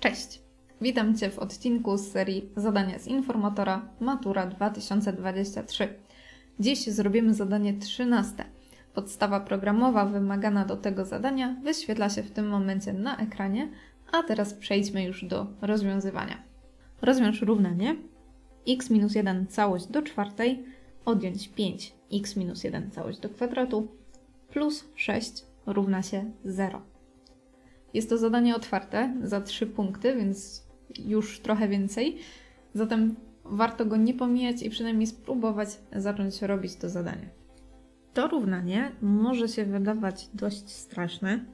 Cześć! Witam Cię w odcinku z serii Zadania z Informatora Matura 2023. Dziś zrobimy zadanie 13. Podstawa programowa wymagana do tego zadania wyświetla się w tym momencie na ekranie, a teraz przejdźmy już do rozwiązywania. Rozwiąż równanie x minus 1 całość do czwartej odjąć 5 x minus 1 całość do kwadratu plus 6 równa się 0. Jest to zadanie otwarte za 3 punkty, więc już trochę więcej. Zatem warto go nie pomijać i przynajmniej spróbować zacząć robić to zadanie. To równanie może się wydawać dość straszne.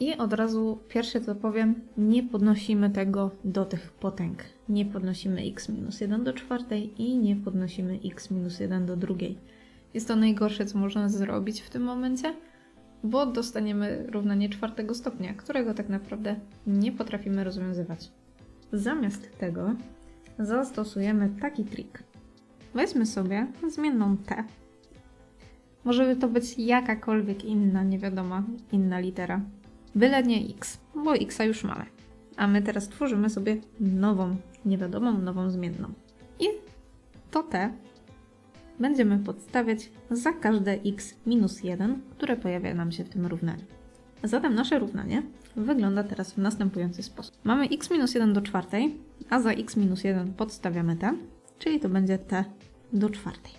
I od razu pierwsze co powiem, nie podnosimy tego do tych potęg. Nie podnosimy x minus 1 do czwartej i nie podnosimy x minus 1 do drugiej. Jest to najgorsze, co można zrobić w tym momencie, bo dostaniemy równanie czwartego stopnia, którego tak naprawdę nie potrafimy rozwiązywać. Zamiast tego zastosujemy taki trik. Weźmy sobie zmienną t. Może to być jakakolwiek inna, niewiadoma, inna litera. Byle nie x, bo x już mamy. A my teraz tworzymy sobie nową, niewiadomą, nową zmienną. I to t będziemy podstawiać za każde x minus 1, które pojawia nam się w tym równaniu. Zatem nasze równanie wygląda teraz w następujący sposób. Mamy x minus 1 do czwartej, a za x minus 1 podstawiamy t, czyli to będzie t do czwartej.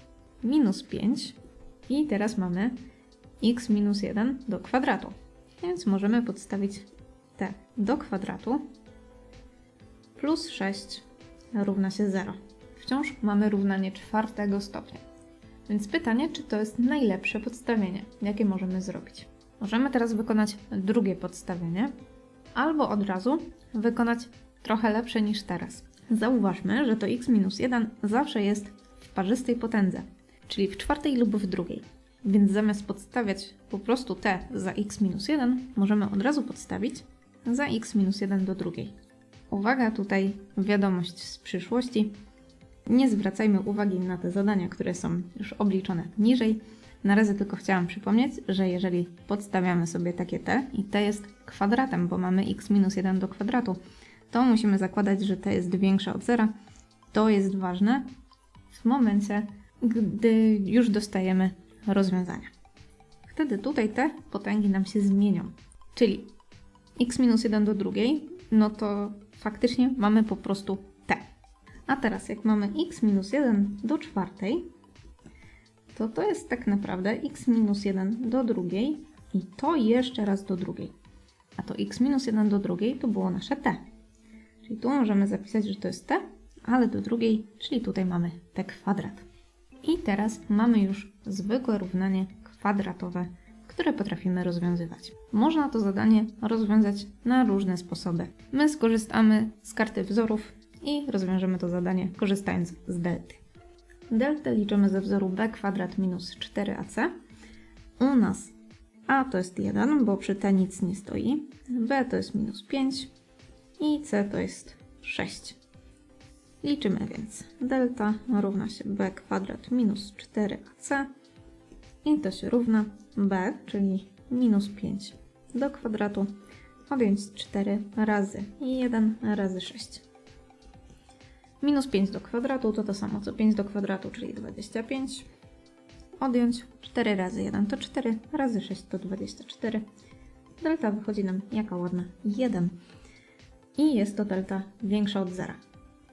Minus 5 i teraz mamy x minus 1 do kwadratu. Więc możemy podstawić t do kwadratu plus 6 równa się 0. Wciąż mamy równanie czwartego stopnia. Więc pytanie, czy to jest najlepsze podstawienie, jakie możemy zrobić. Możemy teraz wykonać drugie podstawienie, albo od razu wykonać trochę lepsze niż teraz. Zauważmy, że to x minus 1 zawsze jest w parzystej potędze, czyli w czwartej lub w drugiej. Więc zamiast podstawiać po prostu t za x minus 1, możemy od razu podstawić za x minus 1 do drugiej. Uwaga, tutaj wiadomość z przyszłości. Nie zwracajmy uwagi na te zadania, które są już obliczone niżej. Na razie tylko chciałam przypomnieć, że jeżeli podstawiamy sobie takie t i t jest kwadratem, bo mamy x minus 1 do kwadratu, to musimy zakładać, że t jest większa od zera. To jest ważne w momencie, gdy już dostajemy rozwiązania. Wtedy tutaj te potęgi nam się zmienią. Czyli x minus 1 do drugiej, no to faktycznie mamy po prostu. A teraz jak mamy x minus 1 do czwartej, to to jest tak naprawdę x minus 1 do drugiej i to jeszcze raz do drugiej. A to x minus 1 do drugiej to było nasze t. Czyli tu możemy zapisać, że to jest t, ale do drugiej, czyli tutaj mamy t kwadrat. I teraz mamy już zwykłe równanie kwadratowe, które potrafimy rozwiązywać. Można to zadanie rozwiązać na różne sposoby. My skorzystamy z karty wzorów i rozwiążemy to zadanie korzystając z delty. Deltę liczymy ze wzoru b kwadrat minus 4ac. U nas a to jest 1, bo przy t nic nie stoi, b to jest minus 5 i c to jest 6. Liczymy więc. Delta równa się b kwadrat minus 4ac i to się równa b, czyli minus 5 do kwadratu odjąć 4 razy 1 razy 6. Minus 5 do kwadratu to to samo co 5 do kwadratu, czyli 25. Odjąć 4 razy 1 to 4, razy 6 to 24. Delta wychodzi nam jaka ładna 1. I jest to delta większa od zera.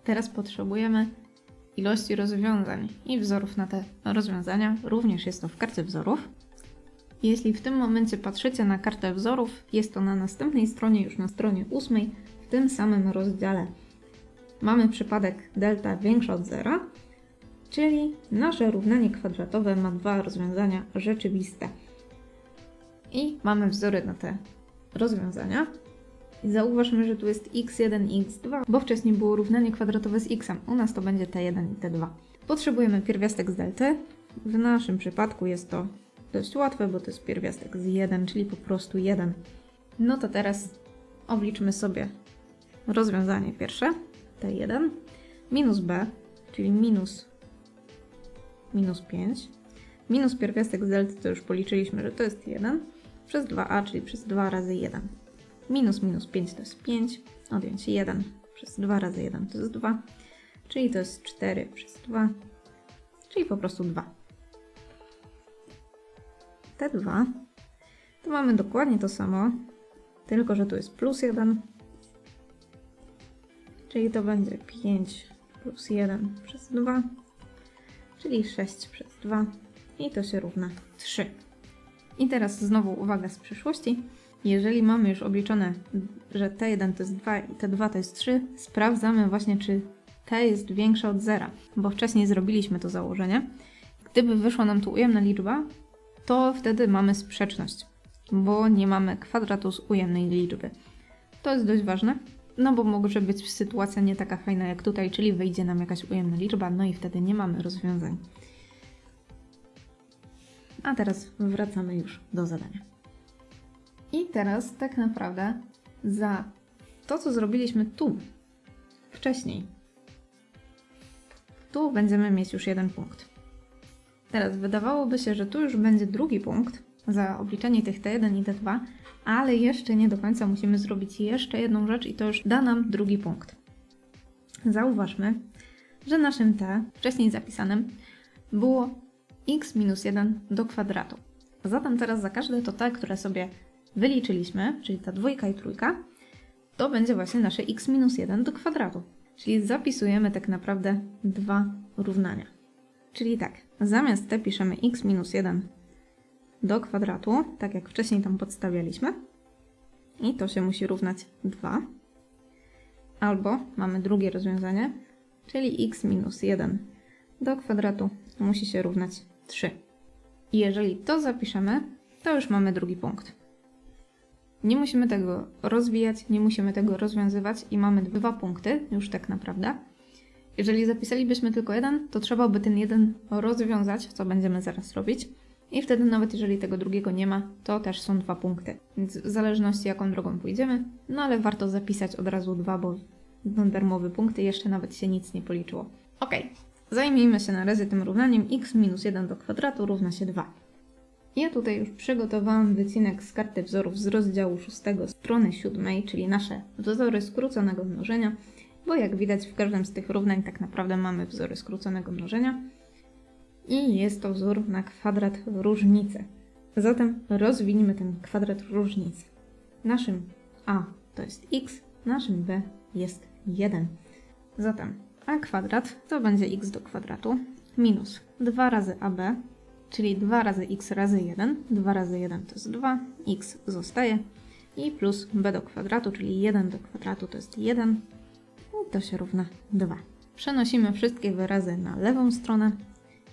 Teraz potrzebujemy ilości rozwiązań i wzorów na te rozwiązania. Również jest to w karcie wzorów. Jeśli w tym momencie patrzycie na kartę wzorów, jest to na następnej stronie, już na stronie 8, w tym samym rozdziale. Mamy przypadek delta większa od zera, czyli nasze równanie kwadratowe ma dwa rozwiązania rzeczywiste. I mamy wzory na te rozwiązania. I zauważmy, że tu jest x1 i x2, bo wcześniej było równanie kwadratowe z x. U nas to będzie t1 i t2. Potrzebujemy pierwiastek z delty. W naszym przypadku jest to dość łatwe, bo to jest pierwiastek z 1, czyli po prostu 1. No to teraz obliczmy sobie rozwiązanie pierwsze, t1, minus b, czyli minus, minus 5, minus pierwiastek z delty, to już policzyliśmy, że to jest 1, przez 2a, czyli przez 2 razy 1. Minus minus 5 to jest 5. Odjąć 1 przez 2 razy 1 to jest 2. Czyli to jest 4 przez 2. Czyli po prostu 2. Te 2 to mamy dokładnie to samo, tylko że tu jest plus 1. Czyli to będzie 5 plus 1 przez 2, czyli 6 przez 2 i to się równa 3. I teraz znowu uwaga z przyszłości. Jeżeli mamy już obliczone, że T1 to jest 2 i T2 to jest 3, sprawdzamy właśnie, czy T jest większe od 0, bo wcześniej zrobiliśmy to założenie. Gdyby wyszła nam tu ujemna liczba, to wtedy mamy sprzeczność, bo nie mamy kwadratu z ujemnej liczby. To jest dość ważne, no bo może być sytuacja nie taka fajna jak tutaj, czyli wyjdzie nam jakaś ujemna liczba, no i wtedy nie mamy rozwiązań. A teraz wracamy już do zadania. I teraz tak naprawdę za to, co zrobiliśmy tu wcześniej, tu będziemy mieć już jeden punkt. Teraz wydawałoby się, że tu już będzie drugi punkt za obliczenie tych T1 i T2, ale jeszcze nie do końca musimy zrobić jeszcze jedną rzecz i to już da nam drugi punkt. Zauważmy, że naszym T, wcześniej zapisanym, było x minus 1 do kwadratu. Zatem teraz za każde to T, które sobie wyliczyliśmy, czyli ta dwójka i trójka, to będzie właśnie nasze x minus 1 do kwadratu. Czyli zapisujemy tak naprawdę dwa równania. Czyli tak, zamiast t piszemy x minus 1 do kwadratu, tak jak wcześniej tam podstawialiśmy. I to się musi równać 2. Albo mamy drugie rozwiązanie, czyli x minus 1 do kwadratu musi się równać 3. I jeżeli to zapiszemy, to już mamy drugi punkt. Nie musimy tego rozwijać, nie musimy tego rozwiązywać i mamy dwa punkty, już tak naprawdę. Jeżeli zapisalibyśmy tylko jeden, to trzeba by ten jeden rozwiązać, co będziemy zaraz robić. I wtedy nawet jeżeli tego drugiego nie ma, to też są dwa punkty. Więc w zależności jaką drogą pójdziemy, no ale warto zapisać od razu dwa, bo będą darmowe punkty, jeszcze nawet się nic nie policzyło. Ok, zajmijmy się na razie tym równaniem x minus 1 do kwadratu równa się 2. Ja tutaj już przygotowałam wycinek z karty wzorów z rozdziału 6 strony 7, czyli nasze wzory skróconego mnożenia, bo jak widać w każdym z tych równań tak naprawdę mamy wzory skróconego mnożenia i jest to wzór na kwadrat różnicy. Zatem rozwiniemy ten kwadrat różnicy. Naszym a to jest x, naszym b jest 1. Zatem a kwadrat to będzie x do kwadratu minus 2 razy ab czyli 2 razy x razy 1. 2 razy 1 to jest 2, x zostaje i plus b do kwadratu, czyli 1 do kwadratu to jest 1 i to się równa 2. Przenosimy wszystkie wyrazy na lewą stronę,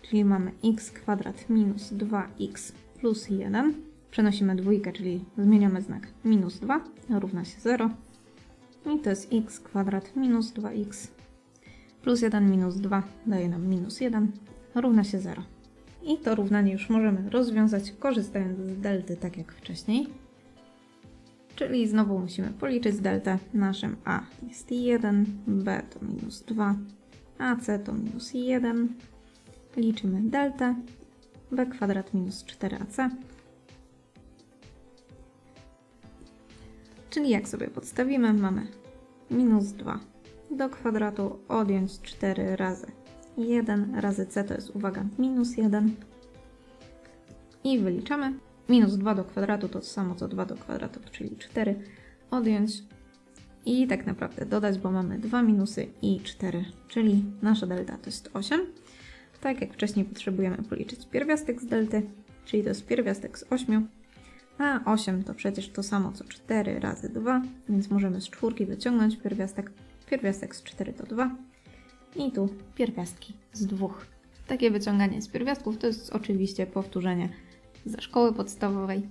czyli mamy x kwadrat minus 2x plus 1. Przenosimy dwójkę, czyli zmieniamy znak minus 2, równa się 0. I to jest x kwadrat minus 2x plus 1 minus 2 daje nam minus 1, równa się 0. I to równanie już możemy rozwiązać korzystając z delty tak jak wcześniej. Czyli znowu musimy policzyć deltę. Naszym a jest 1, b to minus 2, ac to minus 1. Liczymy deltę. b kwadrat minus 4ac. Czyli jak sobie podstawimy, mamy minus 2 do kwadratu odjąć 4 razy 1 razy c to jest, uwaga, minus 1. I wyliczamy. Minus 2 do kwadratu to samo co 2 do kwadratu, czyli 4. Odjąć i tak naprawdę dodać, bo mamy 2 minusy i 4, czyli nasza delta to jest 8. Tak jak wcześniej potrzebujemy policzyć pierwiastek z delty, czyli to jest pierwiastek z 8. A 8 to przecież to samo co 4 razy 2, więc możemy z czwórki wyciągnąć pierwiastek. Pierwiastek z 4 to 2 i tu pierwiastki z dwóch. Takie wyciąganie z pierwiastków to jest oczywiście powtórzenie ze szkoły podstawowej,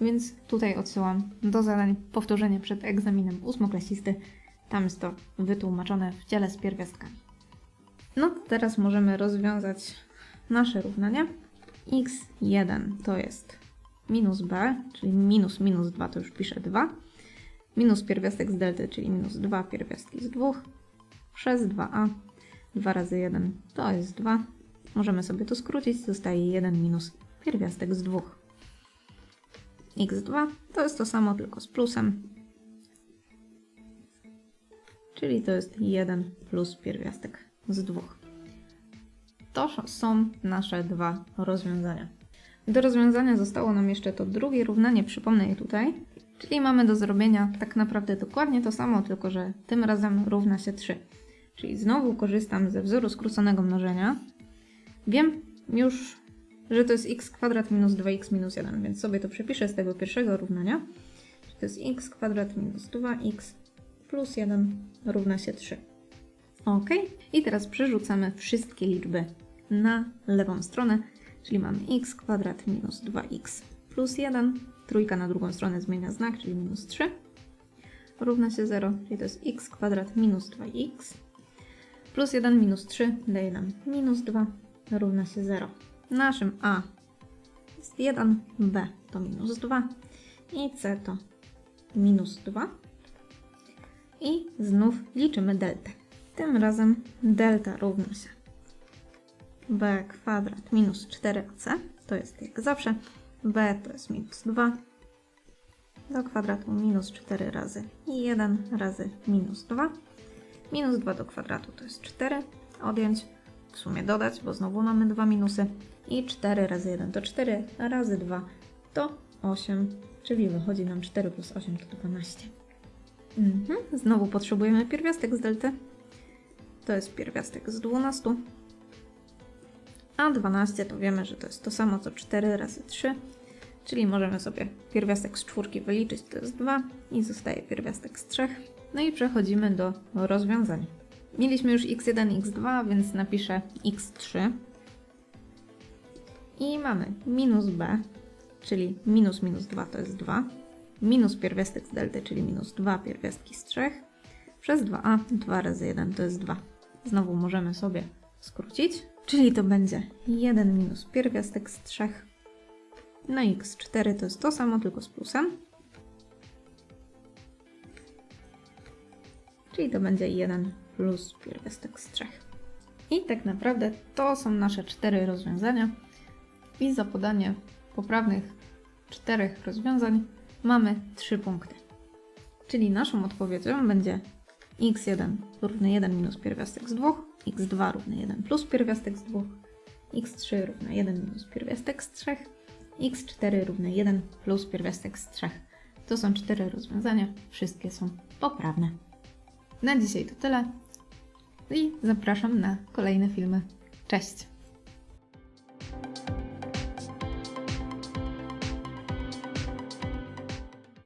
więc tutaj odsyłam do zadań powtórzenie przed egzaminem ósmoklasisty. Tam jest to wytłumaczone w dziale z pierwiastkami. No to teraz możemy rozwiązać nasze równanie. x1 to jest minus b, czyli minus minus 2 to już piszę 2. Minus pierwiastek z delty, czyli minus 2 pierwiastki z 2 przez 2a. 2 razy 1 to jest 2. Możemy sobie to skrócić, zostaje 1 minus pierwiastek z 2. x2 to jest to samo, tylko z plusem. Czyli to jest 1 plus pierwiastek z 2. To są nasze dwa rozwiązania. Do rozwiązania zostało nam jeszcze to drugie równanie, przypomnę je tutaj. Czyli mamy do zrobienia tak naprawdę dokładnie to samo, tylko że tym razem równa się 3. Czyli znowu korzystam ze wzoru skróconego mnożenia. Wiem już, że to jest x kwadrat minus 2x minus 1, więc sobie to przepiszę z tego pierwszego równania. To jest x kwadrat minus 2x plus 1 równa się 3. Ok, i teraz przerzucamy wszystkie liczby na lewą stronę, czyli mamy x kwadrat minus 2x plus 1, trójka na drugą stronę zmienia znak, czyli minus 3, równa się 0, czyli to jest x kwadrat minus 2x plus 1 minus 3 daje nam minus 2, równa się 0. Naszym a jest 1, b to minus 2 i c to minus 2. I znów liczymy deltę. Tym razem delta równa się b kwadrat minus 4ac, to jest jak zawsze, b to jest minus 2 do kwadratu minus 4 razy 1 razy minus 2. Minus 2 do kwadratu to jest 4, odjąć, w sumie dodać, bo znowu mamy dwa minusy i 4 razy 1 to 4, a razy 2 to 8, czyli wychodzi nam 4 plus 8 to 12. Mhm. Znowu potrzebujemy pierwiastek z delty. To jest pierwiastek z 12. A 12 to wiemy, że to jest to samo co 4 razy 3. Czyli możemy sobie pierwiastek z czwórki wyliczyć, to jest 2 i zostaje pierwiastek z 3. No i przechodzimy do rozwiązań. Mieliśmy już x1, x2, więc napiszę x3. I mamy minus b, czyli minus minus 2 to jest 2 minus pierwiastek z delty, czyli minus 2 pierwiastki z 3 przez 2a, 2 razy 1 to jest 2. Znowu możemy sobie skrócić, czyli to będzie 1 minus pierwiastek z 3 na x4 to jest to samo, tylko z plusem. Czyli to będzie 1 plus pierwiastek z 3. I tak naprawdę to są nasze cztery rozwiązania. I za podanie poprawnych czterech rozwiązań mamy 3 punkty. Czyli naszą odpowiedzią będzie x1 równy 1 minus pierwiastek z 2, x2 równy 1 plus pierwiastek z 2, x3 równy 1 minus pierwiastek z 3, x4 równy 1 plus pierwiastek z 3. To są cztery rozwiązania, wszystkie są poprawne. Na dzisiaj to tyle i zapraszam na kolejne filmy. Cześć!